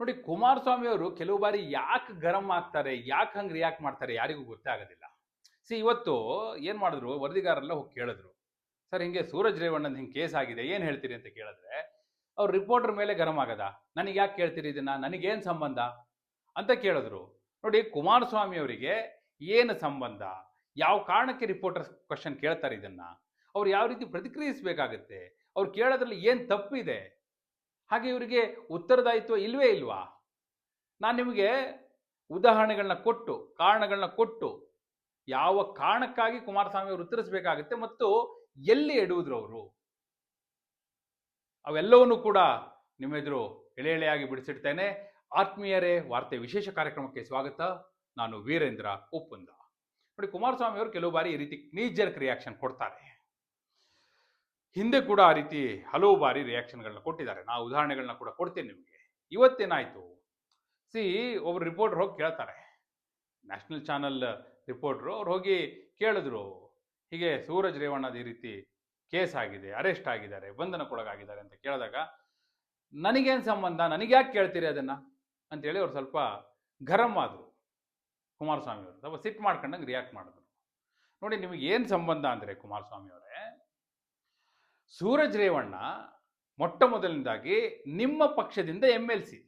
ನೋಡಿ ಕುಮಾರಸ್ವಾಮಿ ಅವರು ಕೆಲವು ಬಾರಿ ಯಾಕೆ ಗರಂ ಆಗ್ತಾರೆ, ಯಾಕೆ ಹಂಗೆ ರಿಯಾಕ್ಟ್ ಮಾಡ್ತಾರೆ ಯಾರಿಗೂ ಗೊತ್ತೇ ಆಗೋದಿಲ್ಲ. ಸಿ, ಇವತ್ತು ಏನು ಮಾಡಿದ್ರು? ವರದಿಗಾರರೆಲ್ಲ ಹೋಗಿ ಕೇಳಿದ್ರು. ಸರ್, ಹಿಂಗೆ ಸೂರಜ್ ರೇವಣ್ಣನ ಹಿಂಗೆ ಕೇಸ್ ಆಗಿದೆ, ಏನು ಹೇಳ್ತೀರಿ? ಅಂತ ಕೇಳಿದ್ರೆ, ಅವ್ರು ರಿಪೋರ್ಟರ್ ಮೇಲೆ ಗರಂ ಆಗದ. ನನಗೆ ಯಾಕೆ ಕೇಳ್ತೀರಿ ಇದನ್ನ? ನನಗೇನು ಸಂಬಂಧ? ಅಂತ ಕೇಳಿದ್ರು. ನೋಡಿ ಕುಮಾರಸ್ವಾಮಿ ಅವರಿಗೆ ಏನು ಸಂಬಂಧ? ಯಾವ ಕಾರಣಕ್ಕೆ ರಿಪೋರ್ಟರ್ ಕ್ವಶನ್ ಕೇಳ್ತಾರೆ ಇದನ್ನ? ಅವ್ರು ಯಾವ ರೀತಿ ಪ್ರತಿಕ್ರಿಯಿಸಬೇಕಾಗತ್ತೆ? ಅವ್ರು ಕೇಳೋದ್ರಲ್ಲಿ ಏನು ತಪ್ಪಿದೆ? ಹಾಗೆ ಇವರಿಗೆ ಉತ್ತರದಾಯಿತ್ವ ಇಲ್ವೇ ಇಲ್ವಾ? ನಾನು ನಿಮಗೆ ಉದಾಹರಣೆಗಳನ್ನ ಕೊಟ್ಟು ಕಾರಣಗಳನ್ನ ಕೊಟ್ಟು, ಯಾವ ಕಾರಣಕ್ಕಾಗಿ ಕುಮಾರಸ್ವಾಮಿ ಅವರು ಉತ್ತರಿಸಬೇಕಾಗುತ್ತೆ ಮತ್ತು ಎಲ್ಲಿ ಎಡುವುದ್ರು ಅವರು? ಅವೆಲ್ಲವನ್ನೂ ಕೂಡ ನಿಮ್ಮೆದುರು ಎಳೆ ಎಳೆಯಾಗಿ ಬಿಡಿಸಿಡ್ತೇನೆ. ಆತ್ಮೀಯರೇ, ವಾರ್ತೆ ವಿಶೇಷ ಕಾರ್ಯಕ್ರಮಕ್ಕೆ ಸ್ವಾಗತ. ನಾನು ವೀರೇಂದ್ರ ಉಪ್ಪುಂದ ನೋಡಿ, ಕುಮಾರಸ್ವಾಮಿ ಅವರು ಕೆಲವು ಬಾರಿ ಈ ರೀತಿ ನೀಜರ್ಕ್ ರಿಯಾಕ್ಷನ್ ಕೊಡ್ತಾರೆ. ಹಿಂದೆ ಕೂಡ ಆ ರೀತಿ ಹಲವು ಬಾರಿ ರಿಯಾಕ್ಷನ್ಗಳನ್ನ ಕೊಟ್ಟಿದ್ದಾರೆ. ನಾ ಉದಾಹರಣೆಗಳನ್ನ ಕೂಡ ಕೊಡ್ತೇನೆ ನಿಮಗೆ. ಇವತ್ತೇನಾಯಿತು? ಸಿ ಒಬ್ಬರು ರಿಪೋರ್ಟರ್ ಹೋಗಿ ಕೇಳ್ತಾರೆ. ನ್ಯಾಷನಲ್ ಚಾನಲ್ ರಿಪೋರ್ಟ್ರು ಅವ್ರು ಹೋಗಿ ಕೇಳಿದ್ರು. ಹೀಗೆ ಸೂರಜ್ ರೇವಣ್ಣದ ಈ ರೀತಿ ಕೇಸ್ ಆಗಿದೆ ಅರೆಸ್ಟ್ ಆಗಿದ್ದಾರೆ, ಬಂಧನಕ್ಕೊಳಗಾಗಿದ್ದಾರೆ ಅಂತ ಕೇಳಿದಾಗ, ನನಗೇನು ಸಂಬಂಧ? ನನಗೆ ಯಾಕೆ ಕೇಳ್ತೀರಿ ಅದನ್ನು? ಅಂತೇಳಿ ಅವ್ರು ಸ್ವಲ್ಪ ಗರಂ ಆದರು. ಕುಮಾರಸ್ವಾಮಿ ಅವರು ಸ್ವಲ್ಪ ಸಿಟ್ ಮಾಡ್ಕೊಂಡಂಗೆ ರಿಯಾಕ್ಟ್ ಮಾಡಿದ್ರು. ನೋಡಿ, ನಿಮಗೆ ಏನು ಸಂಬಂಧ ಅಂದರೆ ಕುಮಾರಸ್ವಾಮಿ ಅವರೇ ಸೂರಜ್ ರೇವಣ್ಣ ಮೊಟ್ಟ ಮೊದಲನೇದಾಗಿ ನಿಮ್ಮ ಪಕ್ಷದಿಂದ ಎಂ ಎಲ್ ಸಿ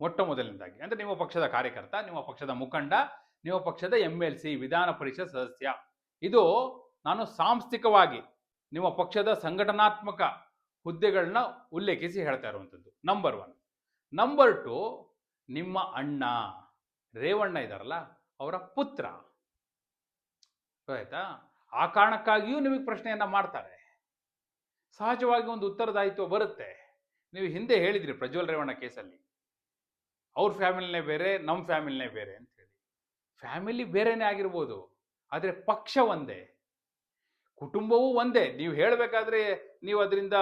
ಮೊಟ್ಟ ಮೊದಲನೇದಾಗಿ. ಅಂದರೆ ನಿಮ್ಮ ಪಕ್ಷದ ಕಾರ್ಯಕರ್ತ, ನಿಮ್ಮ ಪಕ್ಷದ ಮುಖಂಡ, ನಿಮ್ಮ ಪಕ್ಷದ ಎಂ ಎಲ್ ಸಿ ವಿಧಾನ ಪರಿಷತ್ ಸದಸ್ಯ. ಇದು ನಾನು ಸಾಂಸ್ಥಿಕವಾಗಿ ನಿಮ್ಮ ಪಕ್ಷದ ಸಂಘಟನಾತ್ಮಕ ಹುದ್ದೆಗಳನ್ನ ಉಲ್ಲೇಖಿಸಿ ಹೇಳ್ತಾ ಇರುವಂಥದ್ದು. ನಂಬರ್ ಒನ್ ನಂಬರ್ ಟು ನಿಮ್ಮ ಅಣ್ಣ, ರೇವಣ್ಣ ಇದಾರಲ್ಲ, ಅವರ ಪುತ್ರ. ಆಯ್ತಾ ಆ ಕಾರಣಕ್ಕಾಗಿಯೂ ನಿಮಗೆ ಪ್ರಶ್ನೆಯನ್ನ ಮಾಡ್ತಾರೆ. ಸಹಜವಾಗಿ ಒಂದು ಉತ್ತರದಾಯಿತ್ವ ಬರುತ್ತೆ. ನೀವು ಹಿಂದೆ ಹೇಳಿದ್ರಿ ಪ್ರಜ್ವಲ್ ರೇವಣ್ಣ ಕೇಸಲ್ಲಿ. ಅವ್ರ ಫ್ಯಾಮಿಲಿನೇ ಬೇರೆ ನಮ್ಮ ಫ್ಯಾಮಿಲಿನೇ ಬೇರೆ ಅಂತ ಹೇಳಿ. ಫ್ಯಾಮಿಲಿ ಬೇರೆನೇ ಆಗಿರ್ಬೋದು, ಆದರೆ ಪಕ್ಷ ಒಂದೇ. ಕುಟುಂಬವೂ ಒಂದೇ. ನೀವು ಹೇಳಬೇಕಾದ್ರೆ ನೀವು ಅದರಿಂದ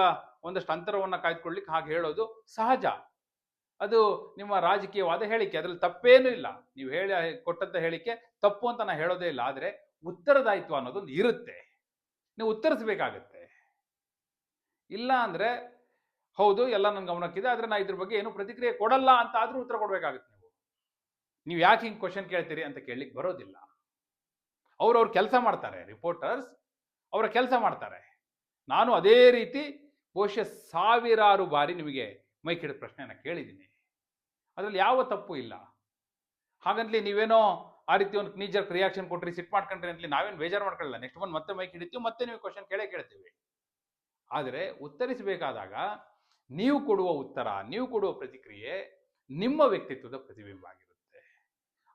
ಒಂದಷ್ಟು ಅಂತರವನ್ನು ಕಾಯ್ದುಕೊಳ್ಳಿಕ್ಕೆ ಹಾಗೆ ಹೇಳೋದು ಸಹಜ. ಅದು ನಿಮ್ಮ ರಾಜಕೀಯವಾದ ಹೇಳಿಕೆ. ಅದರಲ್ಲಿ ತಪ್ಪೇನೂ ಇಲ್ಲ. ನೀವು ಹೇಳಿ, ಕೊಟ್ಟಂತ ಹೇಳಿಕೆ ತಪ್ಪು ಅಂತ ನಾನು ಹೇಳೋದೇ ಇಲ್ಲ. ಆದರೆ ಉತ್ತರದಾಯಿತ್ವ ಅನ್ನೋದೊಂದು ಇರುತ್ತೆ. ನೀವು ಉತ್ತರಿಸಬೇಕಾಗತ್ತೆ. ಇಲ್ಲ ಅಂದ್ರೆ, ಹೌದು, ಎಲ್ಲ ನನ್ನ ಗಮನಕ್ಕಿದೆ, ಆದರೆ ನಾ ಇದ್ರ ಬಗ್ಗೆ ಏನು ಪ್ರತಿಕ್ರಿಯೆ ಕೊಡಲ್ಲ ಅಂತ ಆದ್ರೂ ಉತ್ತರ ಕೊಡಬೇಕಾಗುತ್ತೆ ನೀವು. ನೀವು ಯಾಕೆ ಹಿಂಗೆ ಕ್ವಶನ್ ಕೇಳ್ತೀರಿ ಅಂತ ಕೇಳಲಿಕ್ಕೆ ಬರೋದಿಲ್ಲ. ಅವ್ರು ಅವ್ರ ಕೆಲಸ ಮಾಡ್ತಾರೆ ರಿಪೋರ್ಟರ್ಸ್ ಅವರ ಕೆಲಸ ಮಾಡ್ತಾರೆ. ನಾನು ಅದೇ ರೀತಿ ಬಹುಶಃ ಸಾವಿರಾರು ಬಾರಿ ನಿಮಗೆ ಮೈಕಿಡ ಪ್ರಶ್ನೆಯನ್ನು ಕೇಳಿದ್ದೀನಿ. ಅದರಲ್ಲಿ ಯಾವ ತಪ್ಪು ಇಲ್ಲ. ಹಾಗಂತಲಿ ನೀವೇನೋ ಆ ರೀತಿ ಒಂದು ನೀಜರ್ ರಿಯಾಕ್ಷನ್ ಕೊಟ್ರಿ ಸಿಟ್ ಮಾಡ್ಕೊಂಡ್ರಿ ಅಂತಲಿ ನಾವೇನು ಬೇಜಾರು ಮಾಡ್ಕೊಳ್ಳಲ್ಲ. ನೆಕ್ಸ್ಟ್ ಬಂದು ಮತ್ತೆ ಮೈಕ್ ಹಿಡಿತೀವಿ, ಮತ್ತೆ ನೀವು ಕ್ವಶನ್ ಕೇಳೇ ಕೇಳ್ತೀವಿ. ಆದರೆ ಉತ್ತರಿಸಬೇಕಾದಾಗ ನೀವು ಕೊಡುವ ಉತ್ತರ, ನೀವು ಕೊಡುವ ಪ್ರತಿಕ್ರಿಯೆ ನಿಮ್ಮ ವ್ಯಕ್ತಿತ್ವದ ಪ್ರತಿಬಿಂಬ ಆಗಿರುತ್ತೆ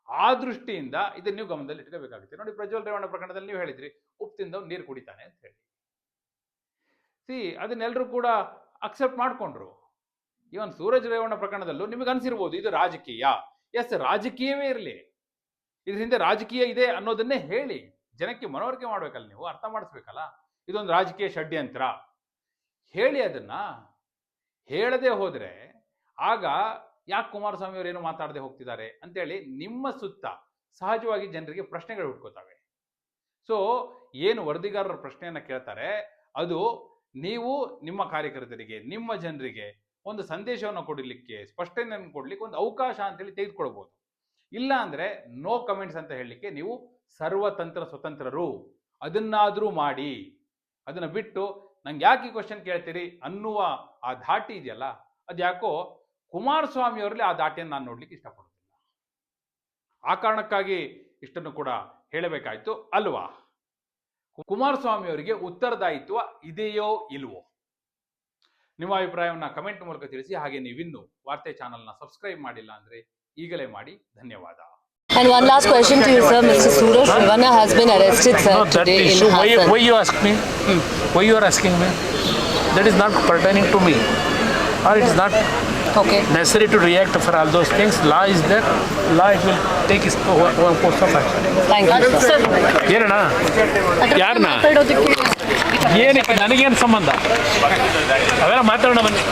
ಆ ದೃಷ್ಟಿಯಿಂದ ಇದನ್ನು ನೀವು ಗಮನದಲ್ಲಿ ಇಟ್ಕೋಬೇಕಾಗುತ್ತೆ. ನೋಡಿ, ಪ್ರಜ್ವಲ್ ರೇವಣ್ಣ ಪ್ರಕರಣದಲ್ಲಿ ನೀವು ಹೇಳಿದ್ರಿ ಉಪ್ಪು ನೀರು ಕುಡಿತಾನೆ ಅಂತ ಹೇಳಿ. ಸಿ ಅದನ್ನೆಲ್ಲರೂ ಕೂಡ ಅಕ್ಸೆಪ್ಟ್ ಮಾಡ್ಕೊಂಡ್ರು. ಇವನ್ ಸೂರಜ್ ರೇವಣ್ಣ ಪ್ರಕರಣದಲ್ಲೂ ನಿಮಗೆ ಅನಿಸಿರ್ಬೋದು, ಇದು ರಾಜಕೀಯ. ಎಸ್, ರಾಜಕೀಯವೇ ಇರಲಿ. ಇದ್ರ ರಾಜಕೀಯ ಇದೆ ಅನ್ನೋದನ್ನೇ ಹೇಳಿ, ಜನಕ್ಕೆ ಮನವರಿಕೆ ಮಾಡ್ಬೇಕಲ್ಲ ನೀವು, ಅರ್ಥ ಮಾಡಿಸ್ಬೇಕಲ್ಲ? ಇದೊಂದು ರಾಜಕೀಯ ಷಡ್ಯಂತ್ರ. ಹೇಳಿ ಅದನ್ನ ಹೇಳದೆ ಹೋದ್ರೆ ಆಗ ಯಾಕೆ ಕುಮಾರಸ್ವಾಮಿ ಅವರು ಏನು ಮಾತಾಡದೆ ಹೋಗ್ತಿದ್ದಾರೆ ಅಂತೇಳಿ ನಿಮ್ಮ ಸುತ್ತ ಸಹಜವಾಗಿ ಜನರಿಗೆ ಪ್ರಶ್ನೆಗಳು ಹುಡ್ಕೋತವೆ. ಸೊ ಏನು ವರದಿಗಾರರ ಪ್ರಶ್ನೆಯನ್ನ ಕೇಳ್ತಾರೆ, ಅದು ನೀವು ನಿಮ್ಮ ಕಾರ್ಯಕರ್ತರಿಗೆ, ನಿಮ್ಮ ಜನರಿಗೆ ಒಂದು ಸಂದೇಶವನ್ನು ಕೊಡಲಿಕ್ಕೆ, ಸ್ಪಷ್ಟನೆಯನ್ನು ಕೊಡ್ಲಿಕ್ಕೆ ಒಂದು ಅವಕಾಶ ಅಂತೇಳಿ ತೆಗೆದುಕೊಳ್ಬಹುದು ಇಲ್ಲ ಅಂದ್ರೆ ನೋ ಕಮೆಂಟ್ಸ್ ಅಂತ ಹೇಳಲಿಕ್ಕೆ ನೀವು ಸರ್ವತಂತ್ರ ಸ್ವತಂತ್ರರು. ಅದನ್ನಾದರೂ ಮಾಡಿ. ಅದನ್ನ ಬಿಟ್ಟು ನಂಗೆ ಯಾಕೆ ಈ ಕ್ವಶನ್ ಕೇಳ್ತೀರಿ ಅನ್ನುವ ಆ ಧಾಟಿ ಇದೆಯಲ್ಲ ಅದ್ಯಾಕೋ ಕುಮಾರಸ್ವಾಮಿ ಅವರಲ್ಲಿ ಆ ಧಾಟಿಯನ್ನು ನಾನು ನೋಡ್ಲಿಕ್ಕೆ ಇಷ್ಟಪಡ್ತೀನಿ ಆ ಕಾರಣಕ್ಕಾಗಿ ಇಷ್ಟನ್ನು ಕೂಡ ಹೇಳಬೇಕಾಯ್ತು. ಅಲ್ವಾ? ಕುಮಾರಸ್ವಾಮಿ ಅವರಿಗೆ ಉತ್ತರದಾಯಿತ್ವ ಇದೆಯೋ ಇಲ್ವೋ? ನಿಮ್ಮ ಅಭಿಪ್ರಾಯವನ್ನ ಕಮೆಂಟ್ ಮೂಲಕ ತಿಳಿಸಿ ಹಾಗೆ ನೀವಿನ್ನು ವಾರ್ತೆ ಚಾನಲ್ನ ಸಬ್ಸ್ಕ್ರೈಬ್ ಮಾಡಿಲ್ಲ ಅಂದ್ರೆ ಈಗಲೇ ಮಾಡಿ. ಧನ್ಯವಾದ. And one last question to you, sir. Mr. Suraj Rivana has been arrested, sir, today in why, you- why you ask me? Why you are asking me? That is not pertaining to me. Or it is not Okay. necessary to react for all those things. Law is there. Law it will take its own course of action. Thank you, sir. ಏನಣ್ಣ ಯಾರನ್ನ ಏನಕ್ಕೆ ನನಗೇನು ಸಂಬಂಧ ಅವೆಲ್ಲ ಮಾತಾಡೋಣ ಬನ್ನಿ